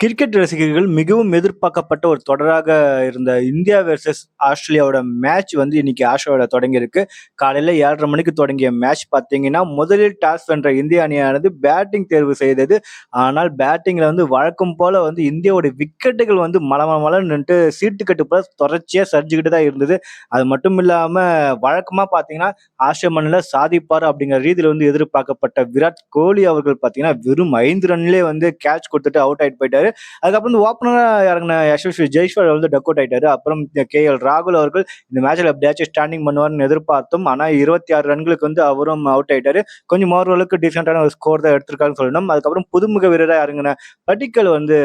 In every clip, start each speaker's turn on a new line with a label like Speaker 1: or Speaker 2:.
Speaker 1: Cricket ரசிகர்கள் மிகவும் எதிர்பார்க்கப்பட்ட ஒரு தொடராக இருந்த இந்தியா வெர்சஸ் ஆஸ்திரேலியாவோட மேட்ச் வந்து இன்னைக்கு ஆஸ்திரேலியாவோட தொடங்கியிருக்கு. காலையில் ஏழரை மணிக்கு தொடங்கிய மேட்ச் பார்த்தீங்கன்னா முதலில் டாஸ் வென்ற இந்திய அணியானது பேட்டிங் தேர்வு செய்தது. ஆனால் பேட்டிங்கில் வந்து வழக்கம் போல வந்து இந்தியாவோட விக்கெட்டுகள் வந்து மல மல நின்று சீட்டுக்கட்டு போல தொடர்ச்சியாக சரிஞ்சுக்கிட்டு தான் இருந்தது. அது மட்டும் இல்லாமல் வழக்கமாக பார்த்தீங்கன்னா ஆஸ்திரேலிய மண்ணில் சாதிப்பார் அப்படிங்கிற ரீதியில் வந்து எதிர்பார்க்கப்பட்ட விராட் கோலி அவர்கள் பார்த்தீங்கன்னா வெறும் ஐந்து ரன்லேயே வந்து கேட்ச் கொடுத்துட்டு அவுட் ஆகிட்டு போயிட்டாரு. அதுக்கப்புறம் இந்த ஓப்பனராக இறங்கின யசஸ்வி ஜெய்ஸ்வர் வந்து டக் அவுட் ஆயிட்டாரு. அப்புறம் கே எல் ராகுல் அவர்கள் இந்த மேட்ச்ல எப்படியாச்சும் ஸ்டாண்டிங் பண்ணுவார்னு எதிர்பார்த்தோம். ஆனால் இருபத்தி ஆறு ரன்களுக்கு வந்து அவரும் அவுட் ஆயிட்டாரு. கொஞ்சம் ஓரளவுக்கு டீசெண்டான ஒரு ஸ்கோர் தான் எடுத்திருக்காருன்னு சொல்லணும். அதுக்கப்புறம் புதுமுக வீரராக இறங்கின பட்டிக்கல் வந்து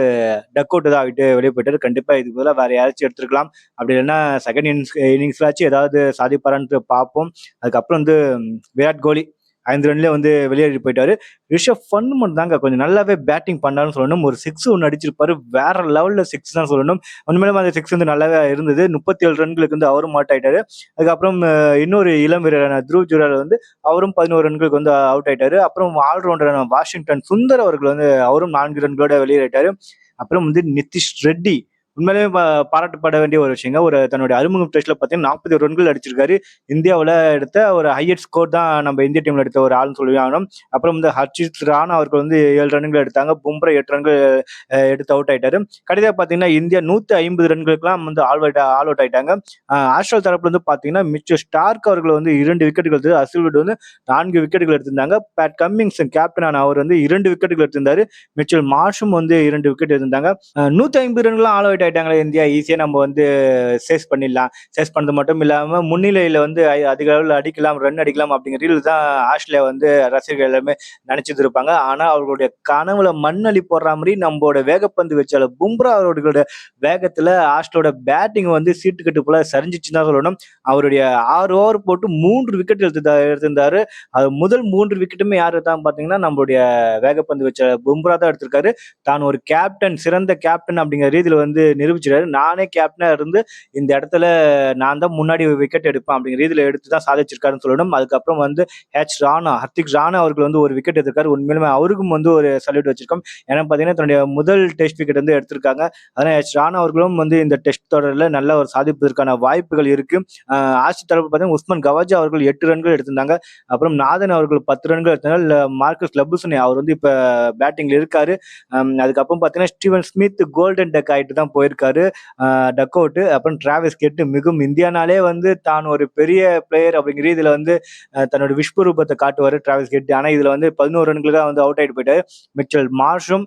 Speaker 1: டக் அவுட் தான் ஆகிட்டு வெளியே போயிட்டாரு. கண்டிப்பாக இதுக்கு பதிலாக வேற யாராச்சும் எடுத்துருக்கலாம். அப்படி இல்லைன்னா செகண்ட் இன்னிங்ஸ் இன்னிங்ஸ்லாச்சும் ஏதாவது சாதிப்பாரான்ட்டு பார்ப்போம். அதுக்கப்புறம் வந்து விராட் கோலி ஐந்து ரன்லேயே வந்து வெளியேறி போயிட்டாரு. ரிஷப் ஃபன் மட்டும் தாங்க கொஞ்சம் நல்லாவே பேட்டிங் பண்ணாருன்னு சொல்லணும். ஒரு சிக்ஸ் ஒன்று அடிச்சிருப்பாரு. வேற லெவலில் சிக்ஸ் தான் சொல்லணும். உண்மையிலும் அந்த சிக்ஸ் வந்து நல்லாவே இருந்தது. முப்பத்தி ஏழு ரன்களுக்கு வந்து அவரும் அவுட் ஆயிட்டாரு. அதுக்கப்புறம் இன்னொரு இளம் வீரரான த்ரூவ் ஜுரால் வந்து அவரும் பதினோரு ரன்களுக்கு வந்து அவுட் ஆயிட்டாரு. அப்புறம் ஆல்ரவுண்டரான வாஷிங்டன் சுந்தர் அவர்கள் வந்து அவரும் நான்கு ரன்களோட வெளியேறிட்டாரு. அப்புறம் வந்து நிதிஷ் ரெட்டி உண்மையிலேயே பாராட்டப்பட வேண்டிய ஒரு விஷயங்க. ஒரு தன்னுடைய அறிமுகம் டெஸ்ட்ல பார்த்தீங்கன்னா நாற்பது ரன்கள் அடிச்சிருக்காரு. இந்தியாவில் எடுத்த ஒரு ஹையஸ்ட் ஸ்கோர் தான் நம்ம இந்திய டீம்ல எடுத்த ஒரு ஆள்னு சொல்லி ஆகணும். அப்புறம் வந்து ஹர்ஷித் ராணா அவர்கள் வந்து ஏழு ரன்கள் எடுத்தாங்க. பும்ரா எட்டு ரன்கள் எடுத்து அவுட் ஆயிட்டாரு. கடைசியாக பார்த்தீங்கன்னா இந்தியா நூற்றி ஐம்பது ரன்களுக்குலாம் வந்து ஆல் அவுட் ஆல் அவுட் ஆயிட்டாங்க. ஆஸ்ட்ரல் தரப்புல வந்து பார்த்தீங்கன்னா மிச்சம் ஸ்டார்க் அவர்கள் வந்து இரண்டு விக்கெட்டுகள் எடுத்து அசில்வுட் வந்து நான்கு விக்கெட்டுகள் எடுத்திருந்தாங்க. பேட் கம்மிங்ஸ் கேப்டனான அவர் வந்து இரண்டு விக்கெட்டுகள் எடுத்திருந்தாரு. மிச்சல் மார்ஷும் வந்து இரண்டு விக்கெட் எடுத்திருந்தாங்க. நூற்றி ஐம்பது ரன்கள்லாம் ஆல் அவுட் ஆயிட்டாங்களே இந்தியா ஈஸியாக நம்ம வந்து சேஸ் பண்ணிடலாம். சேஸ் பண்ணது மட்டும் இல்லாமல் முன்னிலையில் வந்து அதிக அளவில் அடிக்கலாம் ரன் அடிக்கலாம் அப்படிங்கிற ரீல் தான் ஆஸ்திரேலியா வந்து ரசிகர்கள் எல்லாமே நினைச்சிட்டு இருப்பாங்க. ஆனால் அவர்களுடைய கனவுல மண்ணளி போடுற மாதிரி நம்மளோட வேகப்பந்து வச்சால பும்ரா அவர்களுடைய வேகத்தில் ஆஸ்திரேலியோட பேட்டிங் வந்து சீட்டுக்கட்டு போல சரிஞ்சிச்சுன்னு தான் சொல்லணும். அவருடைய ஆறு ஓவர் போட்டு மூன்று விக்கெட் எடுத்து எடுத்திருந்தாரு. அது முதல் மூன்று விக்கெட்டுமே யார் தான் பார்த்தீங்கன்னா நம்மளுடைய வேகப்பந்து வச்ச பும்ரா தான் எடுத்திருக்காரு. தான் ஒரு கேப்டன் சிறந்த கேப்டன் அப்படிங்கிற ரீதியில் வந்து நிரூபிச்சிட்டாரு நானே கேப்டனாக இருந்து இந்த இடத்துல நான் தான் முன்னாடி விக்கெட் எடுப்பேன் அப்படிங்கிற ரீதியில் எடுத்து தான் சாதிச்சிருக்காருன்னு சொல்லணும். அதுக்கப்புறம் வந்து ஹெச் ராணா ஹர்திக் ராணா அவர்கள் வந்து ஒரு விக்கெட் எடுத்திருக்காரு. உண்மையிலுமே அவருக்கும் வந்து ஒரு சல்யூட் வச்சிருக்கோம். ஏன்னா பார்த்தீங்கன்னா தன்னுடைய முதல் டெஸ்ட் விக்கெட் வந்து எடுத்திருக்காங்க. அதனால் ஹெச் ராணா அவர்களும் வந்து இந்த டெஸ்ட் தொடரில் நல்ல ஒரு சாதிப்பதற்கான வாய்ப்புகள் இருக்கு. ஆஹ் ஆட்சி தரப்பு பார்த்தீங்கன்னா உஸ்மான் கவாஜா அவர்கள் எட்டு ரன்கள் எடுத்திருந்தாங்க. அப்புறம் நாதன் அவர்கள் பத்து ரன்கள் எடுத்தனால மார்க்கஸ் லபுசனே அவர் வந்து இப்போ பேட்டிங்ல இருக்காரு. அதுக்கப்புறம் பார்த்தீங்கன்னா ஸ்டீவன் ஸ்மித் கோல்டன் டெக் ஆயிட்டு தான் போயிருக்காரு. டக் அவுட்டு அப்புறம் டிராவிஸ் கெட்டு மிகவும் இந்தியானாலே வந்து தான் ஒரு பெரிய பிளேயர் அப்படிங்கிற இதில் வந்து தன்னோட விஸ்வரூபத்தை காட்டுவார் டிராவிஸ் கெட்டு. ஆனால் இதில் வந்து பதினோரு ரன்களுக்கு தான் வந்து அவுட் ஆகிட்டு போயிட்டார். மிச்சல் மார்ஷும்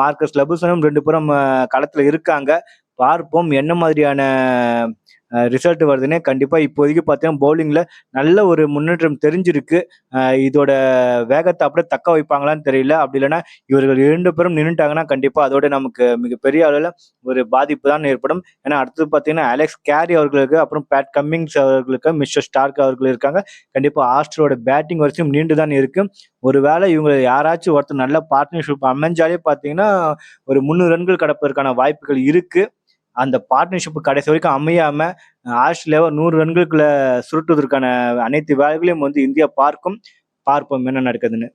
Speaker 1: மார்க்கஸ் லபுசனும் ரெண்டு பேரும் களத்தில் இருக்காங்க. பார்ப்போம் என்ன மாதிரியான ரிசல்ட் வருதுன்னே கண்டிப்பாக இப்போதைக்கு பார்த்தீங்கன்னா பவுலிங்கில் நல்ல ஒரு முன்னேற்றம் தெரிஞ்சிருக்கு. இதோட வேகத்தை அப்படியே தக்க வைப்பாங்களான்னு தெரியல. அப்படி இல்லைன்னா இவர்கள் இரண்டு பேரும் நின்றுட்டாங்கன்னா கண்டிப்பாக அதோட நமக்கு மிகப்பெரிய அளவில் ஒரு பாதிப்பு தான் ஏற்படும். ஏன்னா அடுத்தது பார்த்தீங்கன்னா அலெக்ஸ் கேரி அவர்களுக்கு அப்புறம் பேட் கம்மிங்ஸ் அவர்களுக்கு மிஸ்டர் ஸ்டார்க் அவர்கள் இருக்காங்க. கண்டிப்பாக ஆஸ்ட்ரோட பேட்டிங் வரிசையும் நீண்டு தான் இருக்கு. ஒருவேளை இவங்க யாராச்சும் ஒருத்தர் நல்ல பார்ட்னர்ஷிப் அமைஞ்சாலே பார்த்தீங்கன்னா ஒரு முந்நூறு ரன்கள் கடப்பதற்கான வாய்ப்புகள் இருக்குது அந்த பார்ட்னர்ஷிப் கடைசி வரைக்கும் அமையாம ஆஸ்திரேலியாவை நூறு ரன்களுக்குள்ள சுருட்டுவதற்கான அனைத்து வேலைகளையும் வந்து இந்தியா பார்க்கும். பார்ப்போம் என்ன நடக்குதுன்னு.